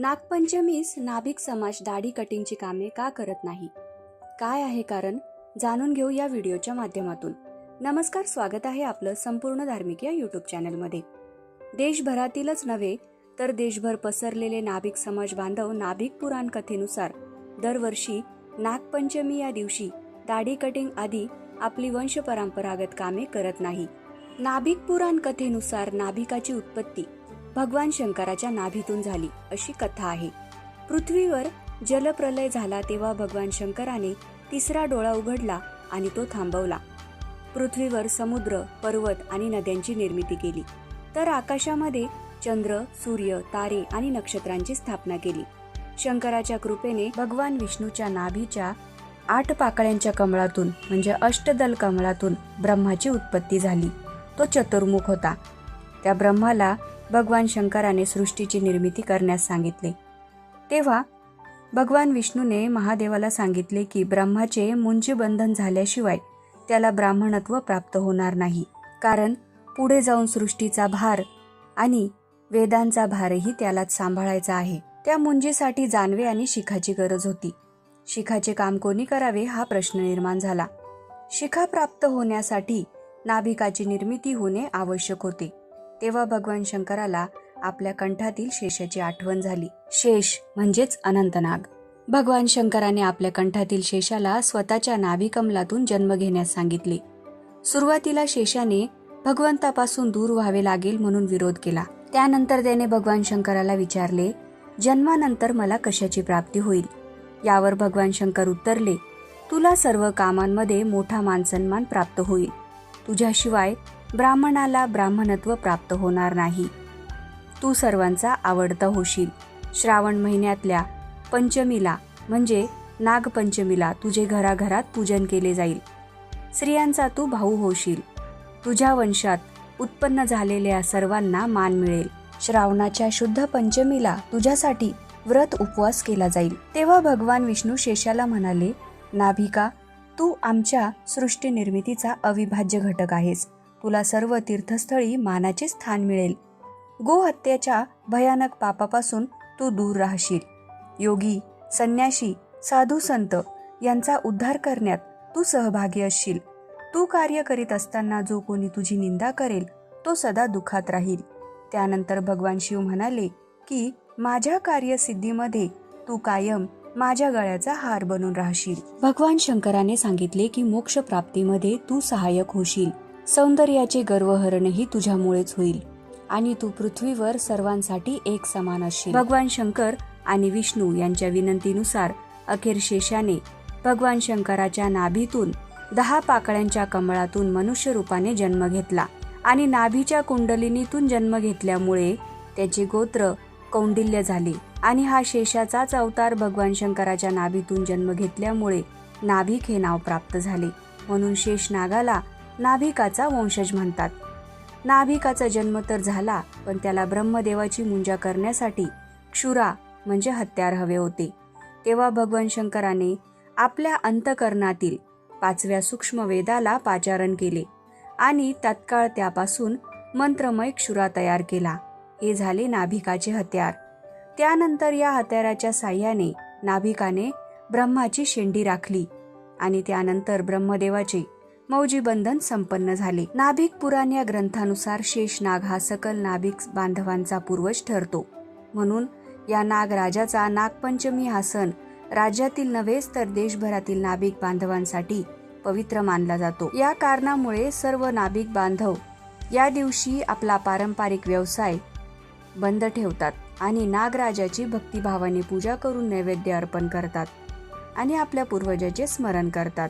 नागपंचमीस नाभिक समाज दाढी कटिंगची कामे का करत नाही? काय आहे कारण? जाणून घेऊ या व्हिडिओच्या माध्यमातून. नमस्कार स्वागत आहे आपलं संपूर्ण धार्मिक या यूट्यूब चॅनलमध्ये. देशभरातीलच नव्हे तर देशभर पसरलेले नाभिक समाज बांधव नाभिक पुराण कथेनुसार दरवर्षी नागपंचमी या दिवशी दाढी कटिंग आदी आपली वंश परंपरागत कामे करत नाही. नाभिक पुराण कथेनुसार नाभिकाची उत्पत्ती भगवान शंकराच्या नाभीतून झाली अशी कथा आहे. पृथ्वीवर जलप्रलय झाला तेव्हा भगवान शंकराने तिसरा डोळा उघडला आणि तो थांबवला. पृथ्वीवर समुद्र पर्वत आणि नद्यांची निर्मिती केली. तर आकाशामध्ये चंद्र सूर्य तारे आणि नक्षत्रांची स्थापना केली. शंकराच्या कृपेने भगवान विष्णूच्या नाभीच्या आठ पाकळ्यांच्या कमळातून म्हणजे अष्टदल कमळातून ब्रह्माची उत्पत्ती झाली. तो चतुर्मुख होता. त्या ब्रह्माला भगवान शंकराने सृष्टीची निर्मिती करण्यास सांगितले. तेव्हा भगवान विष्णूने महादेवाला सांगितले की ब्रह्माचे मुंजी बंधन झाल्याशिवाय त्याला ब्राह्मणत्व प्राप्त होणार नाही कारण पुढे जाऊन सृष्टीचा भार आणि वेदांचा भारही त्यालाच सांभाळायचा आहे. त्या मुंजीसाठी जानवे आणि शिखाची गरज होती. शिखाचे काम कोणी करावे हा प्रश्न निर्माण झाला. शिखा प्राप्त होण्यासाठी नाभिकाची निर्मिती होणे आवश्यक होते. तेव्हा भगवान शंकराला आपल्या कंठातील शेषाची आठवण झाली. शेष म्हणजेच अनंतनाग. भगवान शंकराने आपल्या कंठातील शेषाला स्वतःच्या नाभिकमलातून जन्म घेण्यास सांगितले. सुरुवातीला शेषाने भगवंतापासून दूर व्हावे लागेल म्हणून विरोध केला. त्यानंतर त्याने भगवान शंकराला विचारले जन्मानंतर मला कशाची प्राप्ती होईल? यावर भगवान शंकर उत्तरले तुला सर्व कामांमध्ये मोठा मानसन्मान प्राप्त होईल. तुझ्याशिवाय ब्राह्मणाला ब्राह्मणत्व प्राप्त होणार नाही. तू सर्वांचा आवडता होशील. श्रावण महिन्यातल्या पंचमीला म्हणजे नागपंचमीला तुझे घराघरात पूजन केले जाईल. स्त्रियांचा तू भाऊ होशील. तुझ्या वंशात उत्पन्न झालेल्या सर्वांना मान मिळेल. श्रावणाच्या शुद्ध पंचमीला तुझ्यासाठी व्रत उपवास केला जाईल. तेव्हा भगवान विष्णू शेषाला म्हणाले नाभिका तू आमच्या सृष्टी निर्मितीचा अविभाज्य घटक आहेस. तुला सर्व तीर्थस्थळी मानाचे स्थान मिळेल. गोहत्याच्या भयानक पापापासून तू दूर राहशील. योगी संन्याशी साधू संत यांचा उद्धार करण्यात तू सहभागी असशील. तू कार्य करीत असताना जो कोणी तुझी निंदा करेल तो सदा दुखात राहील. त्यानंतर भगवान शिव म्हणाले की माझ्या कार्यसिद्धीमध्ये तू कायम माझ्या गळ्याचा हार बनून राहशील. भगवान शंकराने सांगितले की मोक्ष प्राप्तीमध्ये तू सहाय्यक होशील. सौंदर्याचे गर्वहरणही तुझ्यामुळेच होईल. आणि तू पृथ्वीवर सर्वांसाठी एक समान असशील भगवान शंकर आणि विष्णू यांच्या विनंतीनुसार अखेर शेषाने भगवान शंकराच्या नाभीतून दहा पाकळ्यांच्या कमळातून मनुष्य रूपाने जन्म घेतला आणि नाभीच्या कुंडलिनीतून जन्म घेतल्यामुळे त्याचे गोत्र कौंडिल्य झाले. आणि हा शेषाचाच अवतार भगवान शंकराच्या नाभीतून जन्म घेतल्यामुळे नाभिक हे नाव प्राप्त झाले. म्हणून शेष नागाला नाभिकाचा वंशज म्हणतात. नाभिकाचा जन्म तर झाला पण त्याला ब्रह्मदेवाची मुंजा करण्यासाठी क्षुरा म्हणजे हत्यार हवे होते. तेव्हा भगवान शंकराने आपल्या अंतकरणातील पाचव्या सूक्ष्म वेदाला पाचारण केले आणि तत्काळ त्यापासून मंत्रमय क्षुरा तयार केला. हे झाले नाभिकाचे हत्यार. त्यानंतर या हत्याराच्या साह्याने नाभिकाने ब्रह्माची शेंडी राखली आणि त्यानंतर ब्रह्मदेवाचे मौजी बंधन संपन्न झाले. नाभिक पुराण या ग्रंथानुसार शेषनाग हा सकल नाभिक बांधवांचा पूर्वज ठरतो. म्हणून या नागराजाचा नागपंचमी हा सण राज्यातील नव्हेच तर देशभरातील नाभिक बांधवांसाठी पवित्र मानला जातो. या कारणामुळे सर्व नाभिक बांधव या दिवशी आपला पारंपरिक व्यवसाय बंद ठेवतात आणि नागराजाची भक्तिभावाने पूजा करून नैवेद्य अर्पण करतात आणि आपल्या पूर्वजाचे स्मरण करतात.